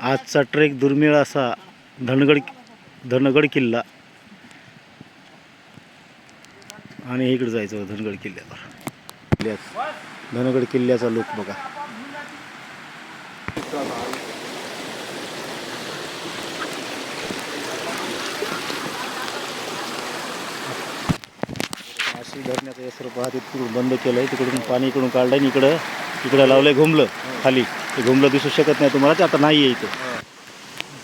आजचा ट्रेक दुर्मिळ असा धनगड धनगड किल्ला. आणि इकडे जायचं धनगड किल्ल्यावर. किल्ल्यात धनगड किल्ल्याचा लुक बघा. माशी धरण्याचं यसर पहा तिकडून बंद केलं आहे तिकडून पाणी इकडून काढलं आणि इकडं इकडं लावलं घुमलं खाली. घुमलं दिसू शकत नाही तुम्हाला ते आता नाही आहे इथं.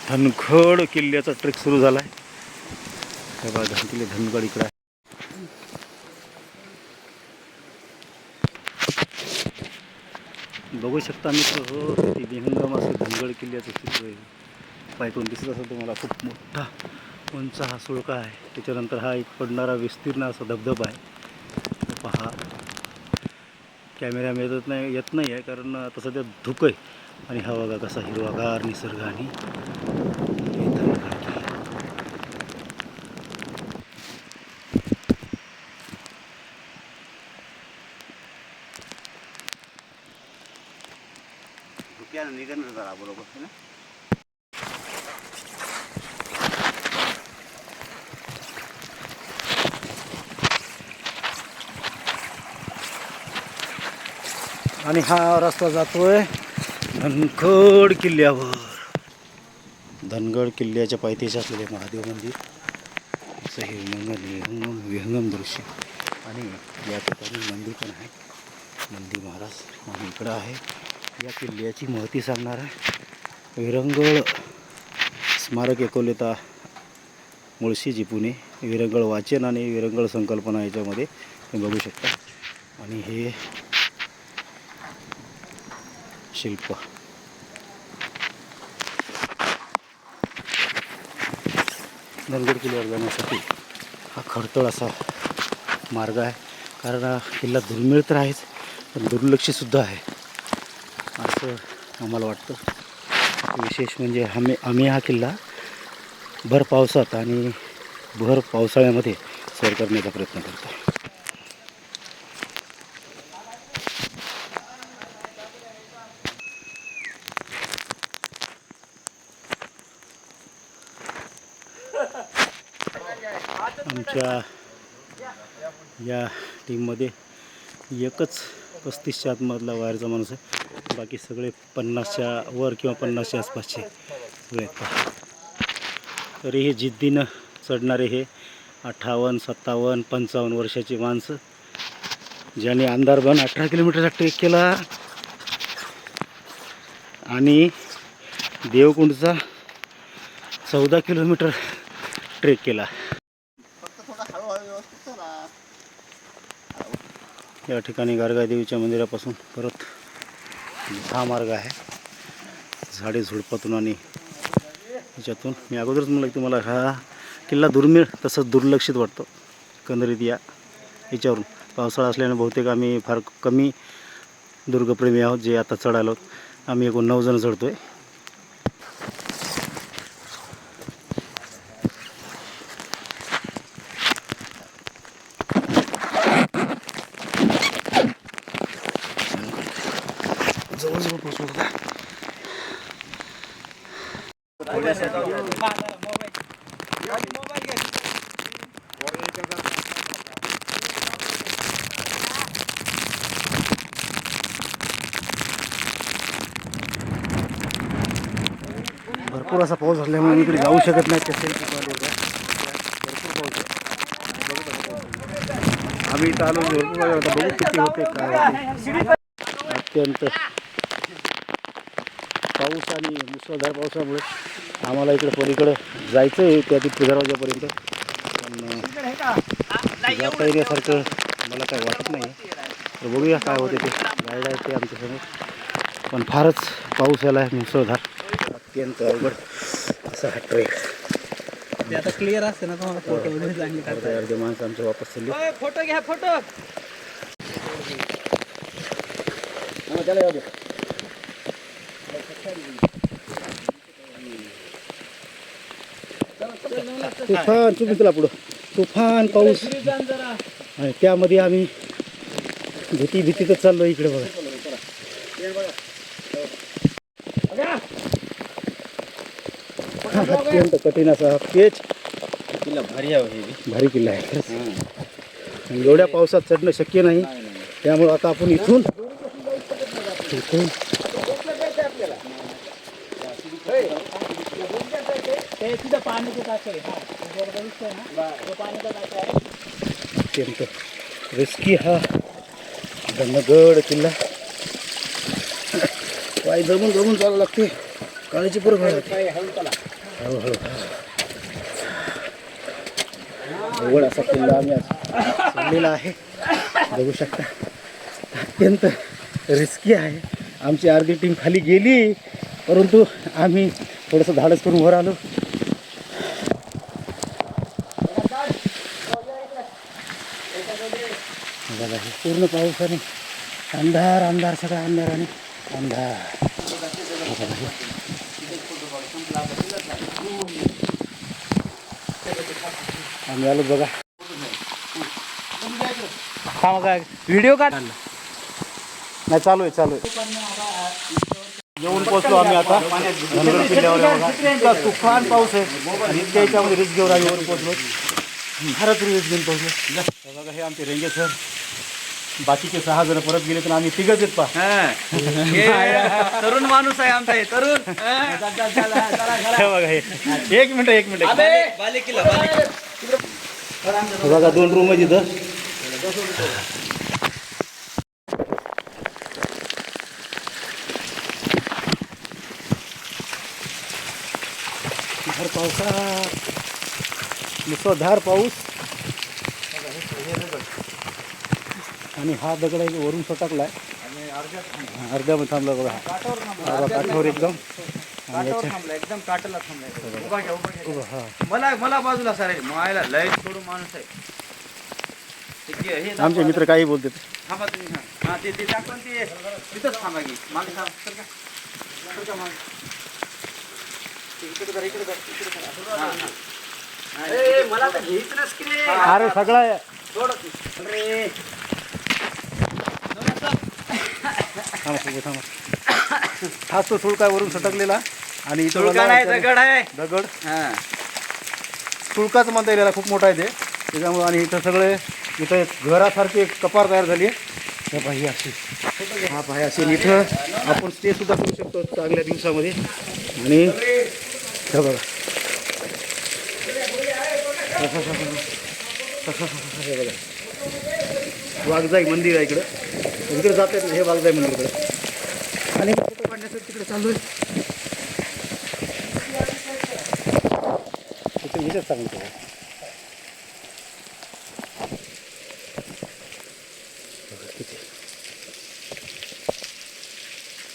धनखड किल्ल्याचा ट्रेक सुरू झाला आहे बघा धन किल्ले धनगड इकडं आहे. बघू शकता मित्र हो किती विहंगम असं धनगड किल्ल्याचं चित्र आहे. पायथून दिसत असेल तुम्हाला खूप मोठा उंच हा सुळका आहे. त्याच्यानंतर हा एक पडणारा विस्तीर्ण असा धबधबा आहे. पहा. कॅमेऱ्यामध्ये येत नाही येत नाही आहे कारण आता सध्या धुकं आहे आणि हा बघा कसा हिरवागार निसर्ग आणि हे धनगड किल्ला. धुक्यानं बरोबर आणि हा रस्ता जातोय धनगड किल्ल्यावर. धनगड किल्ल्याच्या पायथ्याशी असलेले महादेव मंदिर. असं हे विहंगम विहंगम विहंगम दृश्य. आणि या ठिकाणी मंदिर पण आहे. मंदिर महाराज आणि इकडं आहे. या किल्ल्याची महती सांगणारा विरंगळ स्मारक एकोलेता मुळशीजी पुणे. विरंगळ वाचन आणि विरंगळ संकल्पना याच्यामध्ये तुम्ही बघू शकता. आणि हे शिल्प. धनगड किल्ल्यावर जाण्यासाठी हा खडतळ असा मार्ग आहे. कारण हा किल्ला दुर्मिळ तर आहेच पण दुर्लक्षसुद्धा आहे. असं आम्हाला वाटतं. विशेष म्हणजे आम्ही आम्ही हा किल्ला भर पावसात आणि भर पावसाळ्यामध्ये सैर करण्याचा प्रयत्न करतो आमच्या या टीममध्ये एकच पस्तीसच्या आतमधला वायरचा माणूस आहे. बाकी सगळे पन्नासच्या वर किंवा पन्नासच्या आसपासचे सगळे आहेत तरी हे जिद्दीनं चढणारे हे अठ्ठावन्न सत्तावन्न पंचावन्न वर्षाची माणसं ज्याने अंधारबन अठरा किलोमीटरचा ट्रेक केला आणि देवकुंडचा चौदा किलोमीटर ट्रेक केला फक्त थोडा हळूहळू व्यवस्थित चला या ठिकाणी गारगाई देवीच्या मंदिरापासून परत हा मार्ग आहे. झाडे झुडपातून आणि याच्यातून. मी अगोदरच म्हणलं की तुम्हाला हा किल्ला दुर्मिळ तसंच दुर्लक्षित वाटतो. कंदरीत या याच्यावरून. पावसाळा असल्याने बहुतेक आम्ही फार कमी दुर्गप्रेमी आहोत जे आता चढायलो आहोत. आम्ही एकूण नऊ जण चढतो आहे भरपूर असा पाऊस असल्यामुळे इकडे जाऊ शकत नाही त्या साईडची भरपूर पाऊस आम्ही इथं आलो भरपूर बघू किती होते काय अत्यंत पाऊस आणि मुसळधार पावसामुळे आम्हाला इकडे पलीकडं जायचं आहे त्या तिथे दरवाजापर्यंत पण जाता येण्यासारखं मला काय वाटत नाही तर बघूया काय होते ते. गाईड आहे ते आमच्यासमोर पण फारच पाऊस यायला आहे मुसळधार. अत्यंत अवघड असा हा ट्रेक. ते आता क्लिअर असते ना तुम्हाला फोटो वगैरे चांगले अर्धे अर्धे माणसं आमच्या वापस चालली. फोटो घ्या फोटो त्याला तुफान तुम्ही तुला पुढं. तुफान पाऊस. आणि त्यामध्ये आम्ही भीती भीतीतच चाललो इकडे बघा. अत्यंत कठीण असा पेच. किल्ला भारी आहे भारी किल्ला आहे. आणि एवढ्या पावसात चढणं शक्य नाही. त्यामुळं आता आपण इथून इथून ते तिथं पाण्याचं टाक आहे हा वर बघितलंय ना तो पाण्याचा टाक आहे अत्यंत रिस्की हा धनगड किल्ला पाय जमून जमून चालू लागते काळीची बरोबर हळूहळू अवघड असा किल्ला आम्ही आज आहे बघू शकता अत्यंत रिस्की आहे आमची अर्धी टीम खाली गेली परंतु आम्ही थोडंसं धाडस करून वर आलो पूर्ण पावसाने अंधार अंधार सगळा अंधार. बघा हे. आम्ही आलो बघा. हा मग व्हिडिओ काढ. नाही चालू आहे चालू आहे. येऊन पोहोचलो आम्ही आता. किल्ल्यावर तुफान पाऊस आहे. आणि इतक्या याच्यामध्ये रिस्क घेऊन आम्ही वर पोहोचलो भारत रिस्क घेऊन पोहोचलो हे बघा हे आमचे रेंगे सर बाकीचे सहा जण परत गेले तर आम्ही तिघच येत पा तरुण माणूस आहे आमचा हे तरुण. बघा हे. एक मिनिट एक मिनिट. बघा दोन रूम आहे तिथं धार पावसात मुसळधार पाऊस. आणि हा दगड आहे वरून सटकलाय. अर्ध्यामध्ये थांबला बघा. हा. काठावर एकदम काटला. मला मला बाजूला सर मायला लय सोडून माणूस आहे. हे. आमचे मित्र काही बोलतात. थांबा तुम्ही हा. ते ते टाकून ते. तिथंच थांबा की. मागे थांब. मागे. इकडे इकडे मला तर घ्यायचं. अरे सगळा आहे. सोडत नाही. अरे. थांबा थांबा हाच तो सुळका वरून सटकलेला आणि इथं सुळका नाही दगड आहे. दगड. हा. सुळकाच म्हणता येईल याला खूप मोठा आहे ते. त्याच्यामुळे आणि इथं सगळे इथं एक घरासारखी एक कपार तयार झाली आहे. हे पाही अशी. हा पाही अशी. आणि इथं आपण स्टे सुद्धा करू शकतो चांगल्या दिवसामध्ये. आणि हे बघा. हे बघा. वाघजाई मंदिर आहे इकडं. इकडे जात आहेत ना हे वाघजाई म्हणून इकडं. आणि फोटो काढण्यासाठी तिकडे चालू आहे. तिथे इथेच सांगतो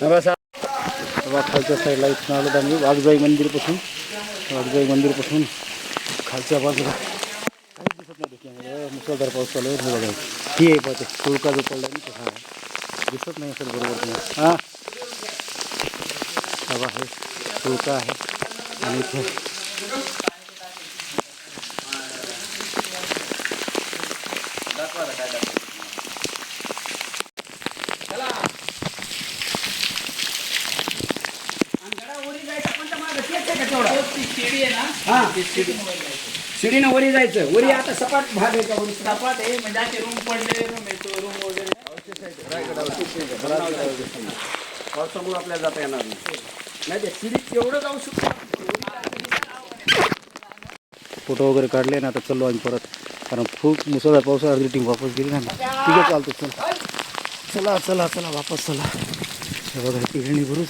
बाबा खालच्या साईडला इथून आलो आम्ही वाघजाई मंदिरपासून. वाघजाई मंदिरपासून खालच्या बाजूला. काही दिसत नाही मुसळधार पाऊस चालू आहे हे बघा. ही आहे पाहते सुळका जो पडला ना आहे. दिसत नाही असेल बरोबर हां. हवा आहे सुळका आहे. आणि इथे शिडीनं वरी जायचं. वरी आता सपाट भाग आहे का वरी सपाट आहे म्हणजे असे रूम पडले रूम येतो रूम पावसामुळे आपल्याला जाता येणार नाही. ते शिडीत एवढं जाऊ शकतो फोटो वगैरे काढले ना आता चाललो आम्ही परत. कारण खूप मुसळधार पावसा अर्धी टीम वापस गेली ना. ठीक आहे चालतो चला. चला चला चला वापस चला. हे बघा पिरणी भरूच.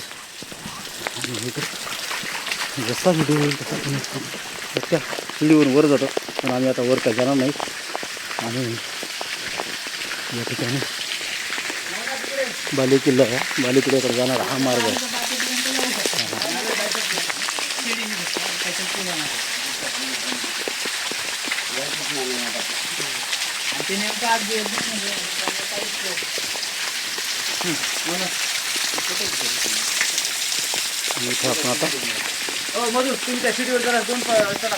आणि जसा व्हिडिओ होईल तसा. त्या पिढीवरून वर जातो. पण आम्ही आता वर काय जाणार नाही. आणि या ठिकाणी बाले किल्ला आहे. बाले किल्ल्याकडे जाणार हा मार्ग आहे. आपण आता हो तुमच्या शिडीवर जरा दोन चला.